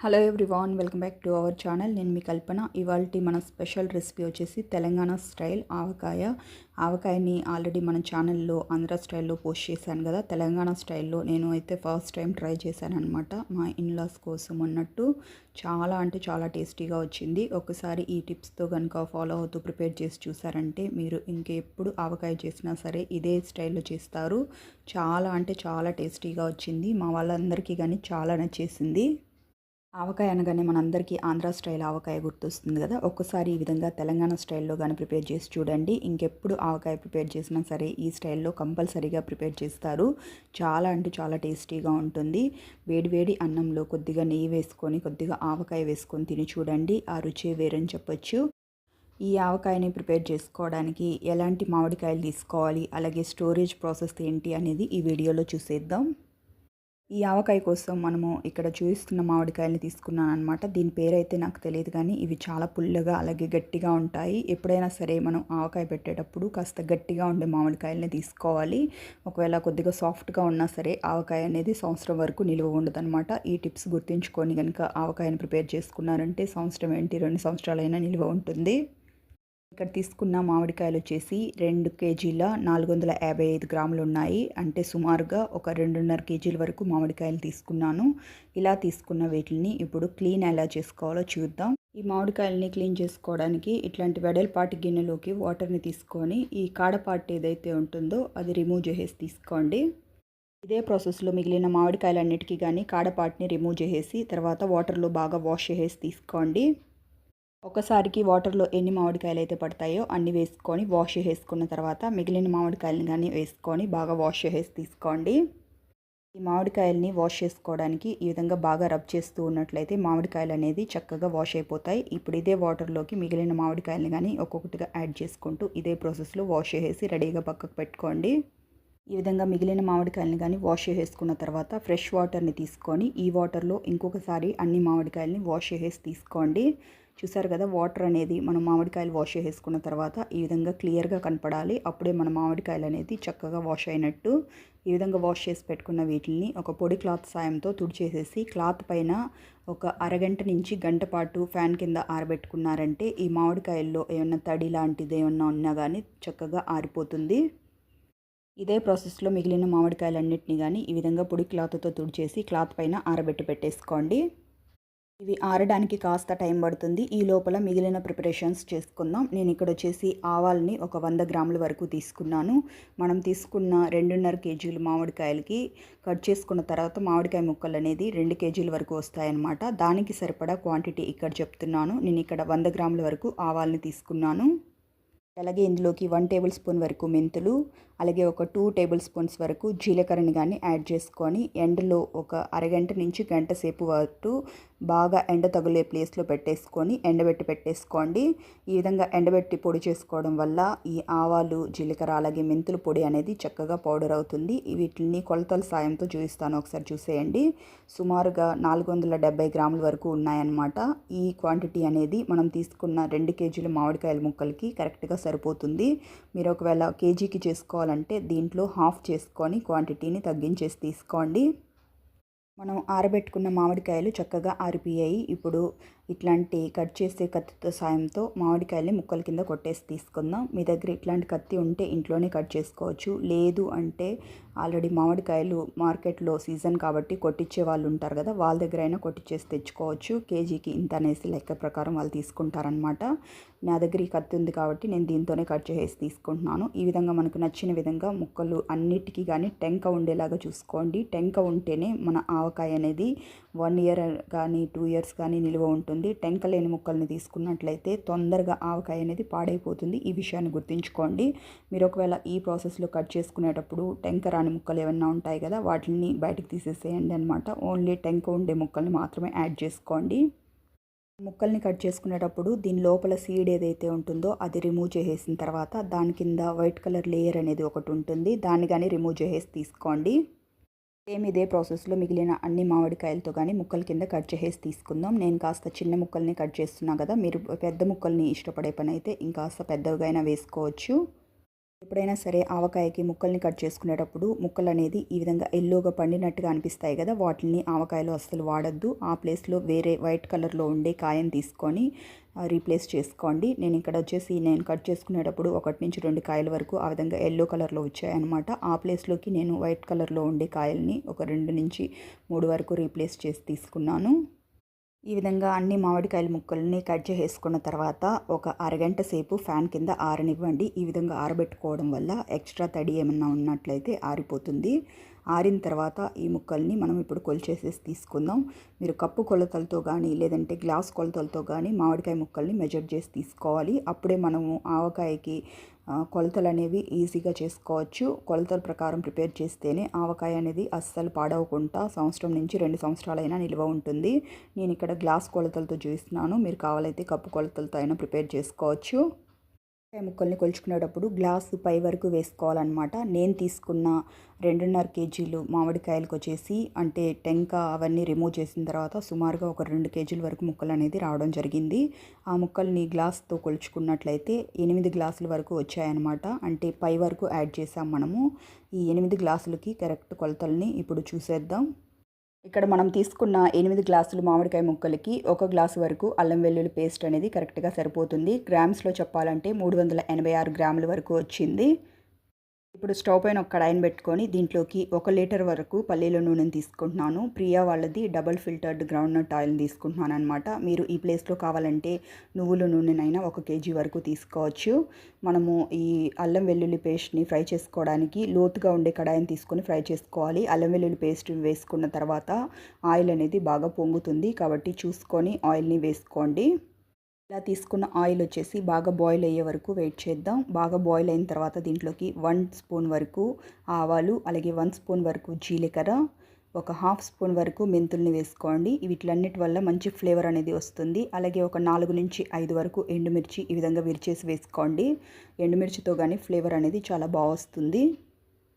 Hello everyone welcome back to our channel నేను మీ కల్పన. ఇవాళ మన స్పెషల్ రెసిపీ వచ్చేసి తెలంగాణ స్టైల్ ఆవకాయ. ఆవకాయని ఆల్రెడీ మన ఛానల్లో ఆంధ్ర స్టైల్లో పోస్ట్ చేశాను కదా. తెలంగాణ స్టైల్లో నేను అయితే ఫస్ట్ టైం ట్రై చేశానమాట మా ఇన్లాస్ కోసం అన్నట్టు చాలా అంటే చాలా టేస్టీగా వచ్చింది. ఒకసారి ఈ టిప్స్తో కనుక ఫాలో అవుతూ ప్రిపేర్ చేసి చూసారంటే మీరు ఇంకెప్పుడు ఆవకాయ చేసినా సరే ఇదే స్టైల్లో చేస్తారు. చాలా అంటే చాలా టేస్టీగా వచ్చింది. మా వాళ్ళందరికీ కానీ చాలా నచ్చేసింది. ఆవకాయ అనగానే మనందరికీ ఆంధ్ర స్టైల్ ఆవకాయ గుర్తొస్తుంది కదా. ఒక్కసారి ఈ విధంగా తెలంగాణ స్టైల్లో కానీ ప్రిపేర్ చేసి చూడండి. ఇంకెప్పుడు ఆవకాయ ప్రిపేర్ చేసినా సరే ఈ స్టైల్లో కంపల్సరీగా ప్రిపేర్ చేస్తారు. చాలా అంటే చాలా టేస్టీగా ఉంటుంది. వేడివేడి అన్నంలో కొద్దిగా నెయ్యి వేసుకొని కొద్దిగా ఆవకాయ వేసుకొని తిని చూడండి. ఆ రుచి వేరని చెప్పొచ్చు. ఈ ఆవకాయని ప్రిపేర్ చేసుకోవడానికి ఎలాంటి మామిడికాయలు తీసుకోవాలి అలాగే స్టోరేజ్ ప్రాసెస్ ఏంటి అనేది ఈ వీడియోలో చూసేద్దాం. ఈ ఆవకాయ కోసం మనము ఇక్కడ చూపిస్తున్న మామిడికాయలని తీసుకున్నాను అనమాట దీని పేరైతే నాకు తెలియదు కానీ ఇవి చాలా పుల్లగా అలాగే గట్టిగా ఉంటాయి. ఎప్పుడైనా సరే మనం ఆవకాయ పెట్టేటప్పుడు కాస్త గట్టిగా ఉండే మామిడికాయలని తీసుకోవాలి. ఒకవేళ కొద్దిగా సాఫ్ట్గా ఉన్నా సరే ఆవకాయ అనేది సంవత్సరం వరకు నిల్వ ఉండదన్నమాట. ఈ టిప్స్ గుర్తుంచుకొని కనుక ఆవకాయని ప్రిపేర్ చేసుకున్నారంటే సంవత్సరం ఏంటి రెండు సంవత్సరాలైనా నిల్వ ఉంటుంది. ఇక్కడ తీసుకున్న మామిడికాయలు వచ్చేసి రెండు కేజీల నాలుగు వందల యాభై ఐదు గ్రాములు ఉన్నాయి. అంటే సుమారుగా ఒక రెండున్నర కేజీల వరకు మామిడికాయలు తీసుకున్నాను. ఇలా తీసుకున్న వీటిని ఇప్పుడు క్లీన్ ఎలా చేసుకోవాలో చూద్దాం. ఈ మామిడికాయలని క్లీన్ చేసుకోవడానికి ఇట్లాంటి వెడల్పాటి గిన్నెలోకి వాటర్ని తీసుకొని ఈ కాడపాటు ఏదైతే ఉంటుందో అది రిమూవ్ చేసేసి తీసుకోండి. ఇదే ప్రాసెస్లో మిగిలిన మామిడికాయలన్నిటికీ కానీ కాడపాటిని రిమూవ్ చేసేసి తర్వాత వాటర్లో బాగా వాష్ చేసేసి తీసుకోండి. ఒకసారికి వాటర్లో ఎన్ని మామిడికాయలు అయితే పడతాయో అన్ని వేసుకొని వాష్ చేసుకున్న తర్వాత మిగిలిన మామిడికాయలను కానీ వేసుకొని బాగా వాష్ చేసి తీసుకోండి. ఈ మామిడికాయలని వాష్ చేసుకోవడానికి ఈ విధంగా బాగా రబ్ చేస్తూ ఉన్నట్లయితే మామిడికాయలు అనేది చక్కగా వాష్ అయిపోతాయి. ఇప్పుడు ఇదే వాటర్లోకి మిగిలిన మామిడికాయలను కానీ ఒక్కొక్కటిగా యాడ్ చేసుకుంటూ ఇదే ప్రాసెస్లో వాష్ చేసి రెడీగా పక్కకు పెట్టుకోండి. ఈ విధంగా మిగిలిన మామిడికాయలను కానీ వాష్ చేసుకున్న తర్వాత ఫ్రెష్ వాటర్ని తీసుకొని ఈ వాటర్లో ఇంకొకసారి అన్ని మామిడికాయలని వాష్ చేసి తీసుకోండి. చూసారు కదా వాటర్ అనేది మనం మామిడికాయలు వాష్ చేసుకున్న తర్వాత ఈ విధంగా క్లియర్గా కనపడాలి. అప్పుడే మన మామిడికాయలు అనేది చక్కగా వాష్ అయినట్టు ఈ విధంగా వాష్ చేసి పెట్టుకున్న వీటిని ఒక పొడి క్లాత్ సాయంతో తుడిచేసేసి క్లాత్ పైన ఒక అరగంట నుంచి గంట పాటు ఫ్యాన్ కింద ఆరబెట్టుకున్నారంటే ఈ మామిడికాయల్లో ఏమన్నా తడి లాంటిది ఏమన్నా ఉన్నా కానీ చక్కగా ఆరిపోతుంది. ఇదే ప్రాసెస్లో మిగిలిన మామిడికాయలన్నింటినీ కానీ ఈ విధంగా పొడి క్లాత్తో తుడిచేసి క్లాత్ పైన ఆరబెట్టి పెట్టేసుకోండి. ఇవి ఆరడానికి కాస్త టైం పడుతుంది. ఈ లోపల మిగిలిన ప్రిపరేషన్స్ చేసుకుందాం. నేను ఇక్కడ వచ్చేసి ఆవాల్ని ఒక వంద గ్రాముల వరకు తీసుకున్నాను. మనం తీసుకున్న రెండున్నర కేజీలు మామిడికాయలకి కట్ చేసుకున్న తర్వాత మామిడికాయ ముక్కలు అనేది రెండు కేజీల వరకు వస్తాయన్నమాట. దానికి సరిపడా క్వాంటిటీ ఇక్కడ చెప్తున్నాను. నేను ఇక్కడ వంద గ్రాముల వరకు ఆవాల్ని తీసుకున్నాను. అలాగే ఇందులోకి వన్ టేబుల్ స్పూన్ వరకు మెంతులు అలాగే ఒక టూ టేబుల్ స్పూన్స్ వరకు జీలకర్రని కానీ యాడ్ చేసుకొని ఎండలో ఒక అరగంట నుంచి గంట సేపు వరకు బాగా ఎండ తగులే ప్లేస్లో పెట్టేసుకొని ఎండబెట్టి పెట్టేసుకోండి. ఈ విధంగా ఎండబెట్టి పొడి చేసుకోవడం వల్ల ఈ ఆవాలు జీలకర్ర అలాగే మెంతుల పొడి అనేది చక్కగా పౌడర్ అవుతుంది. వీటిని కొలతల సాయంతో చూపిస్తాను. ఒకసారి చూసేయండి. సుమారుగా నాలుగు వందల డెబ్బై గ్రాముల వరకు ఉన్నాయన్నమాట. ఈ క్వాంటిటీ అనేది మనం తీసుకున్న రెండు కేజీల మామిడికాయల ముక్కలకి కరెక్ట్గా సరిపోతుంది. మీరు ఒకవేళ కేజీకి చేసుకోవాలంటే దీంట్లో హాఫ్ చేసుకొని క్వాంటిటీని తగ్గించేసి తీసుకోండి. మనం ఆరబెట్టుకున్న మామిడికాయలు చక్కగా ఆరిపోయాయి. ఇప్పుడు ఇట్లాంటి కట్ చేసే కత్తితో సాయంతో మామిడికాయల్ని ముక్కల కింద కొట్టేసి తీసుకుందాం. మీ దగ్గర ఇట్లాంటి కత్తి ఉంటే ఇంట్లోనే కట్ చేసుకోవచ్చు. లేదు అంటే ఆల్రెడీ మామిడికాయలు మార్కెట్లో సీజన్ కాబట్టి కొట్టించే వాళ్ళు ఉంటారు కదా వాళ్ళ దగ్గర అయినా కొట్టించేసి తెచ్చుకోవచ్చు. కేజీకి ఇంత అనేసి లెక్క ప్రకారం వాళ్ళు తీసుకుంటారనమాట నా దగ్గర ఈ కత్తి ఉంది కాబట్టి నేను దీంతోనే కట్ చేసి తీసుకుంటున్నాను. ఈ విధంగా మనకు నచ్చిన విధంగా ముక్కలు అన్నిటికీ కానీ టెంక ఉండేలాగా చూసుకోండి. టెంక ఉంటేనే మన ఆవకాయ అనేది వన్ ఇయర్ కానీ టూ ఇయర్స్ కానీ నిల్వ ఉంటుంది. టెంక లేని ముక్కల్ని తీసుకున్నట్లయితే తొందరగా ఆవకాయ అనేది పాడైపోతుంది. ఈ విషయాన్ని గుర్తుంచుకోండి. మీరు ఒకవేళ ఈ ప్రాసెస్లో కట్ చేసుకునేటప్పుడు టెంక రాని ముక్కలు ఏమన్నా ఉంటాయి కదా వాటిని బయటకు తీసేసేయండి అనమాట ఓన్లీ టెంక ఉండే ముక్కల్ని మాత్రమే యాడ్ చేసుకోండి. ముక్కల్ని కట్ చేసుకునేటప్పుడు దీని లోపల సీడ్ ఏదైతే ఉంటుందో అది రిమూవ్ చేసేసిన తర్వాత దాని కింద వైట్ కలర్ లేయర్ అనేది ఒకటి ఉంటుంది. దాన్ని కానీ రిమూవ్ చేసేసి తీసుకోండి. సేమ్ ఇదే ప్రాసెస్లో మిగిలిన అన్ని మామిడికాయలతో కానీ ముక్కల కింద కట్ చేసేసి తీసుకుందాం. నేను కాస్త చిన్న ముక్కల్ని కట్ చేస్తున్నా కదా మీరు పెద్ద ముక్కల్ని ఇష్టపడే పని అయితే ఇంకాస్త పెద్దవిగా వేసుకోవచ్చు. ఎప్పుడైనా సరే ఆవకాయకి ముక్కల్ని కట్ చేసుకునేటప్పుడు ముక్కలు అనేది ఈ విధంగా ఎల్లోగా పండినట్టుగా అనిపిస్తాయి కదా వాటిని ఆవకాయలో అస్సలు వాడద్దు. ఆ ప్లేస్లో వేరే వైట్ కలర్లో ఉండే కాయని తీసుకొని రీప్లేస్ చేసుకోండి. నేను ఇక్కడ వచ్చేసి నేను కట్ చేసుకునేటప్పుడు ఒకటి నుంచి రెండు కాయల వరకు ఆ విధంగా ఎల్లో కలర్లో వచ్చాయన్నమాట. ఆ ప్లేస్లోకి నేను వైట్ కలర్లో ఉండే కాయల్ని ఒక రెండు నుంచి మూడు వరకు రీప్లేస్ చేసి తీసుకున్నాను. ఈ విధంగా అన్ని మామిడికాయల ముక్కల్ని కట్ చేసుకున్న తర్వాత ఒక అరగంట సేపు ఫ్యాన్ కింద ఆరనివ్వండి. ఈ విధంగా ఆరబెట్టుకోవడం వల్ల ఎక్స్ట్రా తడి ఏమన్నా ఉన్నట్లయితే ఆరిపోతుంది. ఆరిన తర్వాత ఈ ముక్కల్ని మనం ఇప్పుడు కొలిచేసేసి తీసుకుందాం. మీరు కప్పు కొలతలతో కానీ లేదంటే గ్లాస్ కొలతలతో కానీ మామిడికాయ ముక్కల్ని మెజర్ చేసి తీసుకోవాలి. అప్పుడే మనము ఆవకాయకి కొలతలు అనేవి ఈజీగా చేసుకోవచ్చు. కొలతల ప్రకారం ప్రిపేర్ చేస్తేనే ఆవకాయ అనేది అస్సలు పాడవకుండా సంవత్సరం నుంచి రెండు సంవత్సరాలైనా నిల్వ ఉంటుంది. నేను ఇక్కడ గ్లాస్ కొలతలతో చూస్తున్నాను మీరు కావాలైతే కప్పు కొలతలతో అయినా ప్రిపేర్ చేసుకోవచ్చు. ముక్కల్ని కొలుచుకునేటప్పుడు గ్లాసు పై వరకు వేసుకోవాలన్నమాట. నేను తీసుకున్న రెండున్నర కేజీలు మామిడికాయలకు వచ్చేసి అంటే టెంక అవన్నీ రిమూవ్ చేసిన తర్వాత సుమారుగా ఒక రెండు కేజీల వరకు ముక్కలు అనేది రావడం జరిగింది. ఆ ముక్కల్ని గ్లాస్తో కొలుచుకున్నట్లయితే ఎనిమిది గ్లాసుల వరకు వచ్చాయన్నమాట. అంటే పై వరకు యాడ్ చేసాం మనము. ఈ ఎనిమిది గ్లాసులకి కరెక్ట్ కొలతల్ని ఇప్పుడు చూసేద్దాం. ఇక్కడ మనం తీసుకున్న ఎనిమిది గ్లాసులు మామిడికాయ ముక్కలకి ఒక గ్లాసు వరకు అల్లం వెల్లుల్లి పేస్ట్ అనేది కరెక్ట్గా సరిపోతుంది. గ్రామ్స్లో చెప్పాలంటే మూడు వందల ఎనభై ఆరు గ్రాముల వరకు వచ్చింది. ఇప్పుడు స్టవ్ పైన ఒక కడాయిని పెట్టుకొని దీంట్లోకి ఒక లీటర్ వరకు పల్లీల నూనెని తీసుకుంటున్నాను. ప్రియా వాళ్ళది డబల్ ఫిల్టర్డ్ గ్రౌండ్ నట్ ఆయిల్ని తీసుకుంటున్నాను అనమాట మీరు ఈ ప్లేస్లో కావాలంటే నువ్వుల నూనెనైనా ఒక కేజీ వరకు తీసుకోవచ్చు. మనము ఈ అల్లం వెల్లుల్లి పేస్ట్ని ఫ్రై చేసుకోవడానికి లోతుగా ఉండే కడాయిని తీసుకొని ఫ్రై చేసుకోవాలి. అల్లం వెల్లుల్లి పేస్ట్ వేసుకున్న తర్వాత ఆయిల్ అనేది బాగా పొంగుతుంది కాబట్టి చూసుకొని ఆయిల్ని వేసుకోండి. ఇలా తీసుకున్న ఆయిల్ వచ్చేసి బాగా బాయిల్ అయ్యే వరకు వెయిట్ చేద్దాం. బాగా బాయిల్ అయిన తర్వాత దీంట్లోకి వన్ స్పూన్ వరకు ఆవాలు అలాగే వన్ స్పూన్ వరకు జీలకర్ర ఒక హాఫ్ స్పూన్ వరకు మెంతుల్ని వేసుకోండి. వీటిలన్నిటి వల్ల మంచి ఫ్లేవర్ అనేది వస్తుంది. అలాగే ఒక నాలుగు నుంచి ఐదు వరకు ఎండుమిర్చి ఈ విధంగా విరిచేసి వేసుకోండి. ఎండుమిర్చితో కానీ ఫ్లేవర్ అనేది చాలా బాగా వస్తుంది.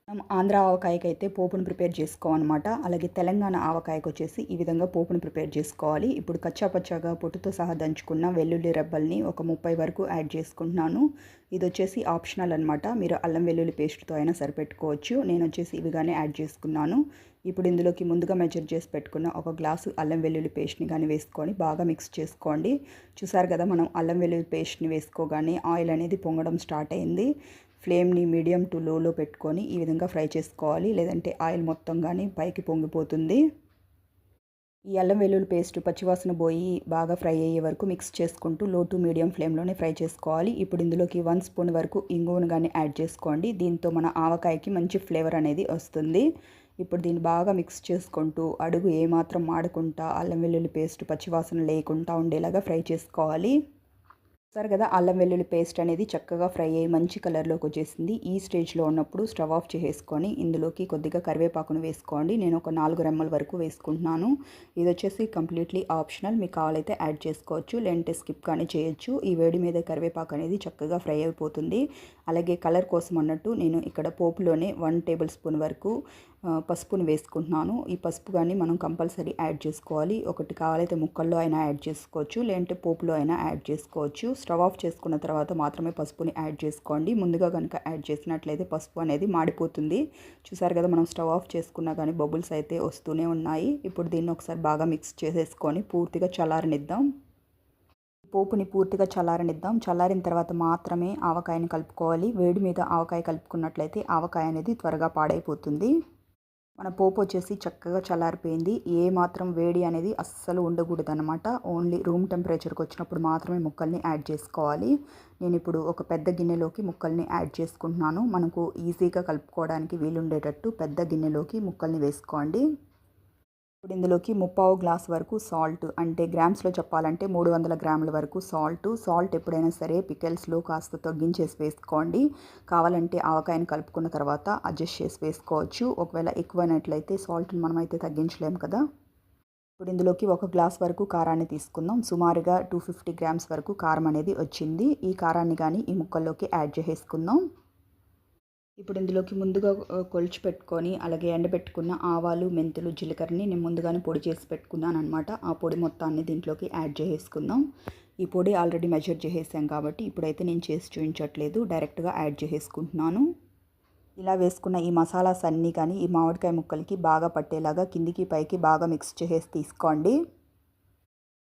మనం ఆంధ్ర ఆవకాయకి అయితే పోపును ప్రిపేర్ చేసుకోవాలన్నమాట అలాగే తెలంగాణ ఆవకాయకు వచ్చేసి ఈ విధంగా పోపును ప్రిపేర్ చేసుకోవాలి. ఇప్పుడు కచ్చాపచ్చాగా పొట్టుతో సహా దంచుకున్న వెల్లుల్లి రెబ్బల్ని ఒక ముప్పై వరకు యాడ్ చేసుకుంటున్నాను. ఇది వచ్చేసి ఆప్షనల్ అనమాట మీరు అల్లం వెల్లుల్లి పేస్ట్తో అయినా సరిపెట్టుకోవచ్చు. నేను వచ్చేసి ఇవిగానే యాడ్ చేసుకున్నాను. ఇప్పుడు ఇందులోకి ముందుగా మెజర్ చేసి పెట్టుకున్న ఒక గ్లాసు అల్లం వెల్లుల్లి పేస్ట్ని కానీ వేసుకొని బాగా మిక్స్ చేసుకోండి. చూసారు కదా మనం అల్లం వెల్లుల్లి పేస్ట్ని వేసుకోగానే ఆయిల్ అనేది పొంగడం స్టార్ట్ అయింది. ఫ్లేమ్ని మీడియం టు లోలో పెట్టుకొని ఈ విధంగా ఫ్రై చేసుకోవాలి. లేదంటే ఆయిల్ మొత్తం కానీ పైకి పొంగిపోతుంది. ఈ అల్లం వెల్లుల్లి పేస్ట్ పచ్చివాసన పోయి బాగా ఫ్రై అయ్యే వరకు మిక్స్ చేసుకుంటూ లో టు మీడియం ఫ్లేమ్లోనే ఫ్రై చేసుకోవాలి. ఇప్పుడు ఇందులోకి వన్ స్పూన్ వరకు ఇంగువను కానీ యాడ్ చేసుకోండి. దీంతో మన ఆవకాయకి మంచి ఫ్లేవర్ అనేది వస్తుంది. ఇప్పుడు దీన్ని బాగా మిక్స్ చేసుకుంటూ అడుగు ఏమాత్రం మాడకుండా అల్లం వెల్లుల్లి పేస్ట్ పచ్చివాసన లేకుండా ఉండేలాగా ఫ్రై చేసుకోవాలి. చూస్తారు కదా అల్లం వెల్లుల్లి పేస్ట్ అనేది చక్కగా ఫ్రై అయ్యి మంచి కలర్లోకి వచ్చేసింది. ఈ స్టేజ్లో ఉన్నప్పుడు స్టవ్ ఆఫ్ చేసుకొని ఇందులోకి కొద్దిగా కరివేపాకును వేసుకోండి. నేను ఒక నాలుగు రెమ్మల వరకు వేసుకుంటున్నాను. ఇది వచ్చేసి కంప్లీట్లీ ఆప్షనల్. మీకు కావాలైతే యాడ్ చేసుకోవచ్చు. లేదంటే స్కిప్ కానీ చేయొచ్చు. ఈ వేడి మీద కరివేపాకు అనేది చక్కగా ఫ్రై అయిపోతుంది. అలాగే కలర్ కోసం అన్నట్టు నేను ఇక్కడ పోపులోనే వన్ టేబుల్ స్పూన్ వరకు పసుపును వేసుకుంటున్నాను. ఈ పసుపు కానీ మనం కంపల్సరీ యాడ్ చేసుకోవాలి. ఒకటి కావాలైతే ముక్కల్లో అయినా యాడ్ చేసుకోవచ్చు. లేదంటే పోపులో అయినా యాడ్ చేసుకోవచ్చు. స్టవ్ ఆఫ్ చేసుకున్న తర్వాత మాత్రమే పసుపుని యాడ్ చేసుకోండి. ముందుగా కనుక యాడ్ చేసినట్లయితే పసుపు అనేది మాడిపోతుంది. చూసారు కదా మనం స్టవ్ ఆఫ్ చేసుకున్నా కానీ బబుల్స్ అయితే వస్తూనే ఉన్నాయి. ఇప్పుడు దీన్ని ఒకసారి బాగా మిక్స్ చేసేసుకొని పూర్తిగా చల్లారనిద్దాం. పోపుని పూర్తిగా చల్లారనిద్దాం. చల్లారిన తర్వాత మాత్రమే ఆవకాయని కలుపుకోవాలి. వేడి మీద ఆవకాయ కలుపుకున్నట్లయితే ఆవకాయ అనేది త్వరగా పాడైపోతుంది. మన పోపు వచ్చేసి చక్కగా చల్లారిపోయింది. ఏ మాత్రం వేడి అనేది అస్సలు ఉండకూడదు అనమాట ఓన్లీ రూమ్ టెంపరేచర్కి వచ్చినప్పుడు మాత్రమే ముక్కల్ని యాడ్ చేసుకోవాలి. నేను ఇప్పుడు ఒక పెద్ద గిన్నెలోకి ముక్కల్ని యాడ్ చేసుకుంటున్నాను. మనకు ఈజీగా కలుపుకోవడానికి వీలుండేటట్టు పెద్ద గిన్నెలోకి ముక్కల్ని వేసుకోండి. ఇప్పుడు ఇందులోకి ముప్పావు గ్లాస్ వరకు సాల్ట్ అంటే గ్రామ్స్లో చెప్పాలంటే మూడు వందల గ్రాముల వరకు సాల్ట్. సాల్ట్ ఎప్పుడైనా సరే పికెల్స్లో కాస్త తగ్గించేసి వేసుకోండి. కావాలంటే ఆవకాయను కలుపుకున్న తర్వాత అడ్జస్ట్ చేసి వేసుకోవచ్చు. ఒకవేళ ఎక్కువైనట్లయితే సాల్ట్ని మనమైతే తగ్గించలేము కదా. ఇప్పుడు ఇందులోకి ఒక గ్లాస్ వరకు కారాన్ని తీసుకుందాం. సుమారుగా టూ ఫిఫ్టీ గ్రామ్స్ వరకు కారం అనేది వచ్చింది. ఈ కారాన్ని కానీ ఈ ముక్కల్లోకి యాడ్ చేసేసుకుందాం. ఇప్పుడు ఇందులోకి ముందుగా కొలిచి పెట్టుకొని అలాగే ఎండబెట్టుకున్న ఆవాలు మెంతులు జీలకర్రని నేను ముందుగానే పొడి చేసి పెట్టుకున్నాను అనమాట ఆ పొడి మొత్తాన్ని దీంట్లోకి యాడ్ చేసుకుందాం ఈ పొడి ఆల్రెడీ మెజర్ చేసేసాం కాబట్టి ఇప్పుడైతే నేను చేసి చూపించట్లేదు. డైరెక్ట్గా యాడ్ చేసేసుకుంటున్నాను. ఇలా వేసుకున్న ఈ మసాలాస్ అన్నీ కానీ ఈ మామిడికాయ ముక్కలకి బాగా పట్టేలాగా కిందికి పైకి బాగా మిక్స్ చేసేసి తీసుకోండి.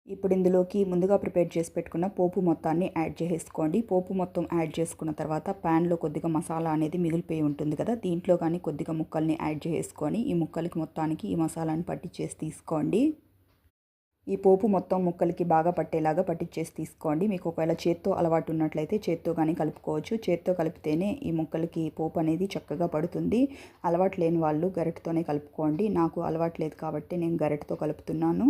ఇప్పుడు ఇందులోకి ముందుగా ప్రిపేర్ చేసి పెట్టుకున్న పోపు మొత్తాన్ని యాడ్ చేసేసుకోండి. పోపు మొత్తం యాడ్ చేసుకున్న తర్వాత ప్యాన్లో కొద్దిగా మసాలా అనేది మిగిలిపోయి ఉంటుంది కదా దీంట్లో కానీ కొద్దిగా ముక్కల్ని యాడ్ చేసుకొని ఈ ముక్కలకి మొత్తానికి ఈ మసాలాని పట్టించేసి తీసుకోండి. ఈ పోపు మొత్తం ముక్కలకి బాగా పట్టేలాగా పట్టించేసి తీసుకోండి. మీకు ఒకవేళ చేత్తో అలవాటు ఉన్నట్లయితే చేత్తో కానీ కలుపుకోవచ్చు. చేత్తో కలిపితేనే ఈ ముక్కలకి పోపు అనేది చక్కగా పడుతుంది. అలవాటు లేని వాళ్ళు గరిటతోనే కలుపుకోండి. నాకు అలవాటు లేదు కాబట్టి నేను గరిటతో కలుపుతున్నాను.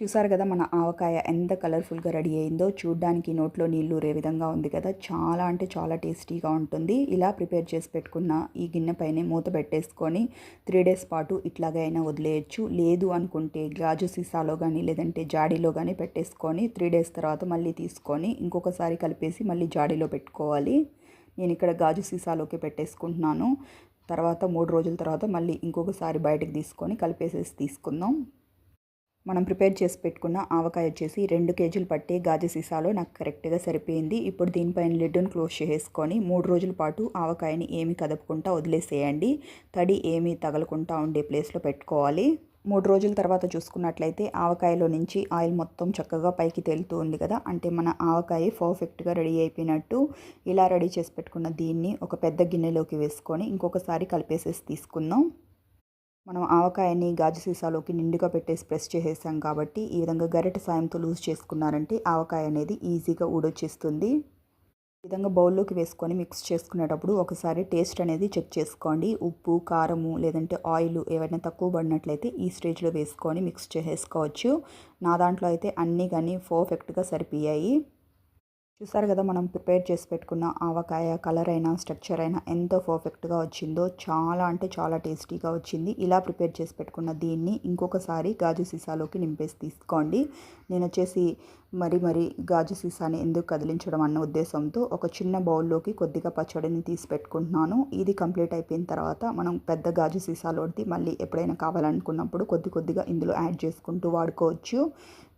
చూసారు కదా మన ఆవకాయ ఎంత కలర్ఫుల్గా రెడీ అయిందో చూడ్డానికి నోట్లో నీళ్ళు రే విధంగా ఉంది కదా. చాలా అంటే చాలా టేస్టీగా ఉంటుంది. ఇలా ప్రిపేర్ చేసి పెట్టుకున్న ఈ గిన్నె పైన మూత పెట్టేసుకొని త్రీ డేస్ పాటు ఇట్లాగే అయినా వదిలేయచ్చు. లేదు అనుకుంటే గాజు సీసాలో కానీ లేదంటే జాడీలో కానీ పెట్టేసుకొని త్రీ డేస్ తర్వాత మళ్ళీ తీసుకొని ఇంకొకసారి కలిపేసి మళ్ళీ జాడీలో పెట్టుకోవాలి. నేను ఇక్కడ గాజు సీసాలోకి పెట్టేసుకుంటున్నాను. తర్వాత మూడు రోజుల తర్వాత మళ్ళీ ఇంకొకసారి బయటకు తీసుకొని కలిపేసేసి తీసుకుందాం. మనం ప్రిపేర్ చేసి పెట్టుకున్న ఆవకాయ వచ్చేసి రెండు కేజీలు పట్టే గాజు సీసాలో నాకు కరెక్ట్గా సరిపోయింది. ఇప్పుడు దీనిపైన లిడ్డును క్లోజ్ చేసుకొని మూడు రోజుల పాటు ఆవకాయని ఏమి కదపకుండా వదిలేసేయండి. తడి ఏమీ తగలకుండా ఉండే ప్లేస్లో పెట్టుకోవాలి. మూడు రోజుల తర్వాత చూసుకున్నట్లయితే ఆవకాయలో నుంచి ఆయిల్ మొత్తం చక్కగా పైకి తేలుతూ ఉంది కదా. అంటే మన ఆవకాయ పర్ఫెక్ట్గా రెడీ అయిపోయినట్టు ఇలా రెడీ చేసి పెట్టుకున్న దీన్ని ఒక పెద్ద గిన్నెలోకి వేసుకొని ఇంకొకసారి కలిపేసేసి తీసుకుందాం. మనం ఆవకాయని గాజు సీసాలోకి నిండుగా పెట్టేసి ప్రెస్ చేసేసాం కాబట్టి ఈ విధంగా గరిటె సాయంతో లూజ్ చేసుకున్నారంటే ఆవకాయ అనేది ఈజీగా ఊడొచ్చేస్తుంది. ఈ విధంగా బౌల్లోకి వేసుకొని మిక్స్ చేసుకునేటప్పుడు ఒకసారి టేస్ట్ అనేది చెక్ చేసుకోండి. ఉప్పు కారము లేదంటే ఆయిల్ ఏవైనా తక్కువ పడినట్లయితే ఈ స్టేజ్లో వేసుకొని మిక్స్ చేసేసుకోవచ్చు. నా దాంట్లో అయితే అన్నీ కానీ పర్ఫెక్ట్గా సరిపోయాయి. చూసారు కదా మనం ప్రిపేర్ చేసి పెట్టుకున్న ఆవకాయ కలర్ అయినా స్ట్రక్చర్ అయినా ఎంతో పర్ఫెక్ట్గా వచ్చిందో చాలా అంటే చాలా టేస్టీగా వచ్చింది. ఇలా ప్రిపేర్ చేసి పెట్టుకున్న దీన్ని ఇంకొకసారి గాజు సీసాలోకి నింపేసి తీసుకోండి. నేను వచ్చేసి మరి మరి గాజు సీసాని ఎందుకు కదిలించడం అన్న ఉద్దేశంతో ఒక చిన్న బౌల్లోకి కొద్దిగా పచ్చడిని తీసి పెట్టుకుంటున్నాను. ఇది కంప్లీట్ అయిపోయిన తర్వాత మనం పెద్ద గాజు సీసాలోటి మళ్ళీ ఎప్పుడైనా కావాలనుకున్నప్పుడు కొద్ది కొద్దిగా ఇందులో యాడ్ చేసుకుంటూ వాడుకోవచ్చు.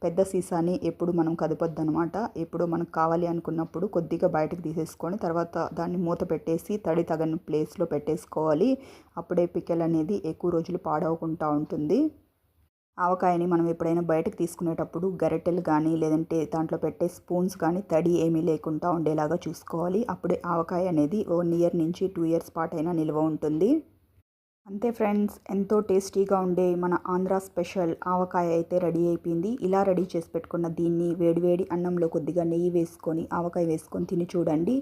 పెద్ద సీసాని ఎప్పుడు మనం కదపొద్దు అనమాట ఎప్పుడు మనకు కావాలి అనుకున్నప్పుడు కొద్దిగా బయటకు తీసేసుకొని తర్వాత దాన్ని మూత పెట్టేసి తడి తగని ప్లేస్లో పెట్టేసుకోవాలి. అప్పుడే పికెల్ అనేది ఎక్కువ రోజులు పాడవకుండా ఉంటుంది. ఆవకాయని మనం ఎప్పుడైనా బయటకు తీసుకునేటప్పుడు గరిటెలు కానీ లేదంటే దాంట్లో పెట్టే స్పూన్స్ కానీ తడి ఏమీ లేకుండా ఉండేలాగా చూసుకోవాలి. అప్పుడే ఆవకాయ అనేది వన్ ఇయర్ నుంచి టూ ఇయర్స్ పాటు అయినా నిల్వ ఉంటుంది. అంతే ఫ్రెండ్స్ ఎంతో టేస్టీగా ఉండే మన ఆంధ్ర స్పెషల్ ఆవకాయ అయితే రెడీ అయిపోయింది. ఇలా రెడీ చేసి పెట్టుకున్న దీన్ని వేడివేడి అన్నంలో కొద్దిగా నెయ్యి వేసుకొని ఆవకాయ వేసుకొని తిని చూడండి.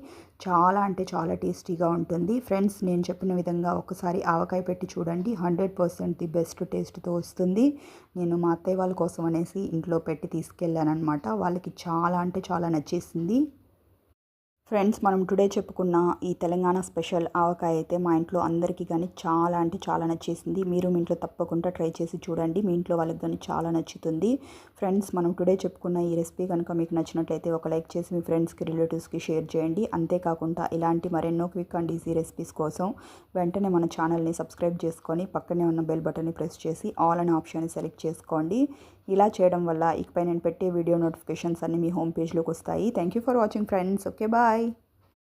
చాలా అంటే చాలా టేస్టీగా ఉంటుంది. ఫ్రెండ్స్ నేను చెప్పిన విధంగా ఒకసారి ఆవకాయ పెట్టి చూడండి. హండ్రెడ్ పర్సెంట్ ది బెస్ట్ టేస్ట్తో వస్తుంది. నేను మా అత్తయ్య వాళ్ళ కోసం అనేసి ఇంట్లో పెట్టి తీసుకెళ్ళాను అనమాట వాళ్ళకి చాలా అంటే చాలా నచ్చేసింది. ఫ్రెండ్స్ మనం టుడే చెప్పుకున్న ఈ తెలంగాణ స్పెషల్ ఆవకాయ అయితే మా ఇంట్లో అందరికీ కానీ చాలా అంటే చాలా నచ్చేసింది. మీరు మీ ఇంట్లో తప్పకుండా ట్రై చేసి చూడండి. మీ ఇంట్లో వాళ్ళకి కానీ చాలా నచ్చుతుంది. ఫ్రెండ్స్ మనం టుడే చెప్పుకున్న ఈ రెసిపీ కనుక మీకు నచ్చినట్లయితే ఒక లైక్ చేసి మీ ఫ్రెండ్స్కి రిలేటివ్స్కి షేర్ చేయండి. అంతేకాకుండా ఇలాంటి మరెన్నో క్విక్ అండ్ ఈజీ రెసిపీస్ కోసం వెంటనే మన ఛానల్ని సబ్స్క్రైబ్ చేసుకొని పక్కనే ఉన్న బెల్ బటన్ని ప్రెస్ చేసి ఆల్ అనే ఆప్షన్ని సెలెక్ట్ చేసుకోండి. ఇలా చేయడం వల్ల ఇకపై నేను పెట్టే వీడియో నోటిఫికేషన్స్ అన్నీ మీ హోమ్ పేజ్లోకి వస్తాయి. Thank you for watching friends okay bye